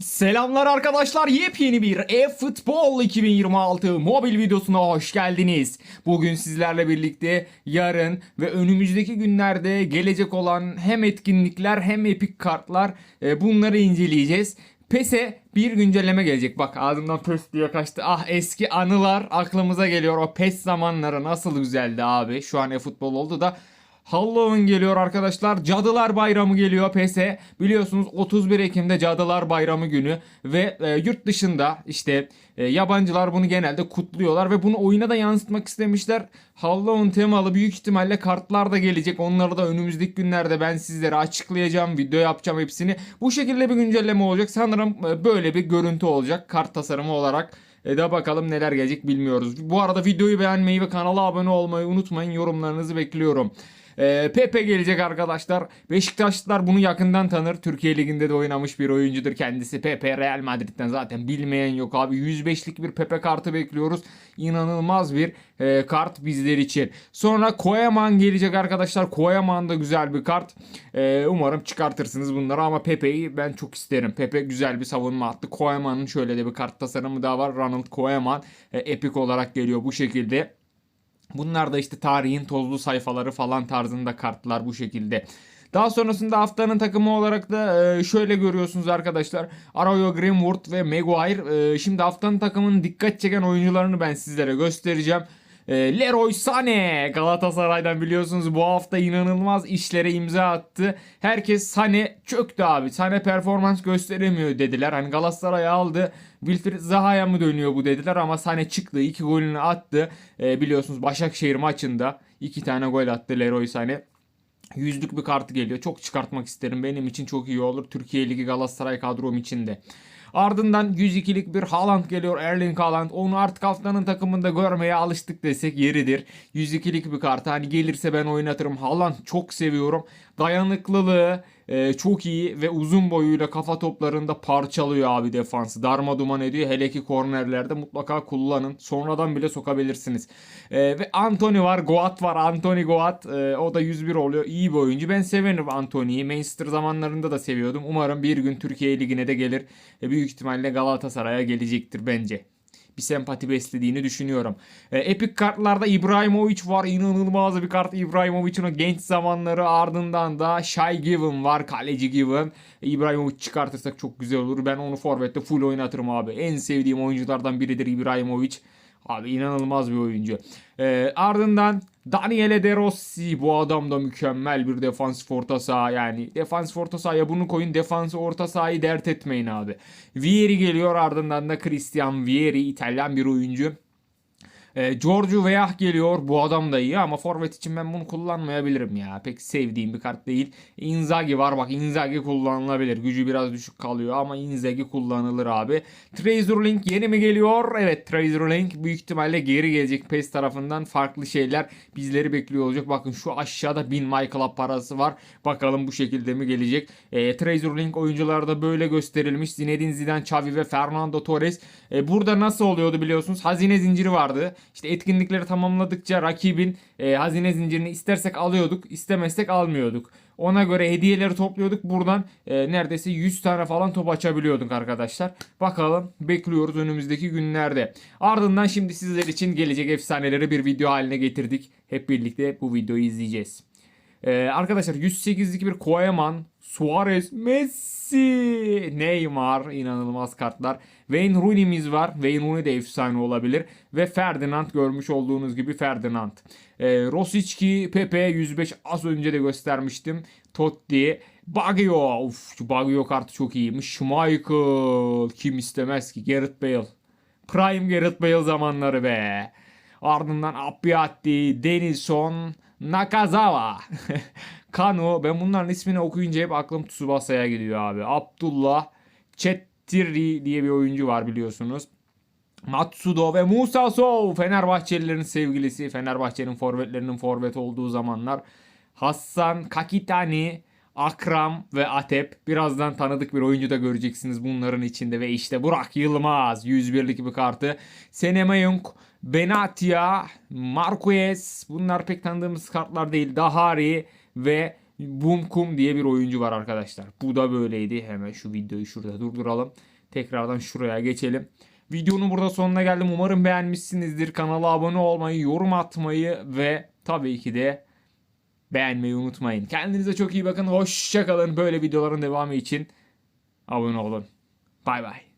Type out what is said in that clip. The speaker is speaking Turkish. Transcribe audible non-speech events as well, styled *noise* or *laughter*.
Selamlar arkadaşlar. Yepyeni bir e-futbol 2026 mobil videosuna hoş geldiniz. Bugün sizlerle birlikte yarın ve önümüzdeki günlerde gelecek olan hem etkinlikler hem epik kartlar e, bunları inceleyeceğiz. PES'e bir güncelleme gelecek. Bak ağzımdan PES diye kaçtı. Ah eski anılar aklımıza geliyor. O PES zamanları nasıl güzeldi abi. Şu an e-futbol oldu da Halloween geliyor arkadaşlar. Cadılar Bayramı geliyor PES'e. Biliyorsunuz 31 Ekim'de Cadılar Bayramı günü ve e, yurt dışında işte e, yabancılar bunu genelde kutluyorlar ve bunu oyuna da yansıtmak istemişler. Halloween temalı büyük ihtimalle kartlar da gelecek. Onları da önümüzdeki günlerde ben sizlere açıklayacağım. Video yapacağım hepsini. Bu şekilde bir güncelleme olacak. Sanırım e, böyle bir görüntü olacak kart tasarımı olarak. E de bakalım neler gelecek bilmiyoruz. Bu arada videoyu beğenmeyi ve kanala abone olmayı unutmayın. Yorumlarınızı bekliyorum. Ee, Pepe gelecek arkadaşlar. Beşiktaşlılar bunu yakından tanır. Türkiye Ligi'nde de oynamış bir oyuncudur kendisi. Pepe Real Madrid'den zaten bilmeyen yok abi. 105'lik bir Pepe kartı bekliyoruz. İnanılmaz bir e, kart bizler için. Sonra Koeman gelecek arkadaşlar. Koeman da güzel bir kart. E, umarım çıkartırsınız bunları ama Pepe'yi ben çok isterim. Pepe güzel bir savunma attı. Koeman'ın şöyle de bir kart tasarımı daha var. Ronald Koeman e, epik olarak geliyor bu şekilde. Bunlar da işte tarihin tozlu sayfaları falan tarzında kartlar bu şekilde. Daha sonrasında haftanın takımı olarak da e, şöyle görüyorsunuz arkadaşlar. Arroyo Greenwood ve Maguire. E, Şimdi haftanın takımının dikkat çeken oyuncularını ben sizlere göstereceğim. E, Leroy Sané Galatasaray'dan biliyorsunuz bu hafta inanılmaz işlere imza attı. Herkes Sané çöktü abi. Sané performans gösteremiyor dediler. Hani Galatasaray aldı. Wilfried Zaha'ya mı dönüyor bu dediler ama Sané çıktı. iki golünü attı. E, biliyorsunuz Başakşehir maçında iki tane gol attı Leroy Sané. Yüzlük bir kartı geliyor. Çok çıkartmak isterim. Benim için çok iyi olur. Türkiye Ligi Galatasaray kadrom içinde. Ardından 102'lik bir Haaland geliyor. Erling Haaland. Onu artık haftanın takımında görmeye alıştık desek yeridir. 102'lik bir kart. Hani gelirse ben oynatırım. Haaland çok seviyorum. Dayanıklılığı e, çok iyi ve uzun boyuyla kafa toplarında parçalıyor abi defansı. Darma duman ediyor. Hele ki kornerlerde mutlaka kullanın. Sonradan bile sokabilirsiniz. E, ve Anthony var. Goat var. Anthony Goat. E, o da 101 oluyor. İyi bir oyuncu. Ben severim Anthony'yi. Manchester zamanlarında da seviyordum. Umarım bir gün Türkiye Ligi'ne de gelir. E, büyük ihtimalle Galatasaray'a gelecektir bence bir sempati beslediğini düşünüyorum. E, Epic kartlarda İbrahimovic var. İnanılmaz bir kart. İbrahimovic'in o genç zamanları ardından da Shy Given var. Kaleci Given. E, İbrahimovic çıkartırsak çok güzel olur. Ben onu forvette full oynatırım abi. En sevdiğim oyunculardan biridir İbrahimovic. Abi inanılmaz bir oyuncu. Ee, ardından Daniele De Rossi bu adam da mükemmel bir defansif orta saha yani. Defansif orta sahaya bunu koyun defans orta sahayı dert etmeyin abi. Vieri geliyor ardından da Christian Vieri İtalyan bir oyuncu. E, Giorgio Weah geliyor. Bu adam da iyi ama forvet için ben bunu kullanmayabilirim ya. Pek sevdiğim bir kart değil. Inzaghi var bak Inzaghi kullanılabilir. Gücü biraz düşük kalıyor ama Inzaghi kullanılır abi. Treasure yeni mi geliyor? Evet Treasure büyük ihtimalle geri gelecek PES tarafından. Farklı şeyler bizleri bekliyor olacak. Bakın şu aşağıda 1000 My Club parası var. Bakalım bu şekilde mi gelecek? E, Treasure Link oyuncularda böyle gösterilmiş. Zinedine Zidane, Xavi ve Fernando Torres. E, burada nasıl oluyordu biliyorsunuz? Hazine zinciri vardı. İşte etkinlikleri tamamladıkça rakibin e, hazine zincirini istersek alıyorduk, istemezsek almıyorduk. Ona göre hediyeleri topluyorduk. Buradan e, neredeyse 100 tane falan top açabiliyorduk arkadaşlar. Bakalım bekliyoruz önümüzdeki günlerde. Ardından şimdi sizler için gelecek efsaneleri bir video haline getirdik. Hep birlikte bu videoyu izleyeceğiz. Ee, arkadaşlar 108'lik bir Koeman, Suarez, Messi, Neymar inanılmaz kartlar. Wayne Rooney'miz var. Wayne Rooney de efsane olabilir. Ve Ferdinand görmüş olduğunuz gibi Ferdinand. Ee, Rosicki, Pepe 105 az önce de göstermiştim. Totti, Baggio. Uf, şu Baggio kartı çok iyiymiş. Schmeichel. Kim istemez ki? Gareth Bale. Prime Gareth Bale zamanları be. Ardından Appiatti, Denison, Nakazawa. *laughs* Kano. Ben bunların ismini okuyunca hep aklım Tsubasa'ya gidiyor abi. Abdullah Chetiri diye bir oyuncu var biliyorsunuz. Matsudo ve Musa Sow Fenerbahçelilerin sevgilisi. Fenerbahçe'nin forvetlerinin forvet olduğu zamanlar. Hassan Kakitani, Akram ve Atep. Birazdan tanıdık bir oyuncu da göreceksiniz bunların içinde. Ve işte Burak Yılmaz 101'lik bir kartı. Senemayung, Benatia, Marquez bunlar pek tanıdığımız kartlar değil. Dahari ve Bumkum diye bir oyuncu var arkadaşlar. Bu da böyleydi. Hemen şu videoyu şurada durduralım. Tekrardan şuraya geçelim. Videonun burada sonuna geldim. Umarım beğenmişsinizdir. Kanala abone olmayı, yorum atmayı ve tabii ki de beğenmeyi unutmayın. Kendinize çok iyi bakın. Hoşçakalın. Böyle videoların devamı için abone olun. Bay bay.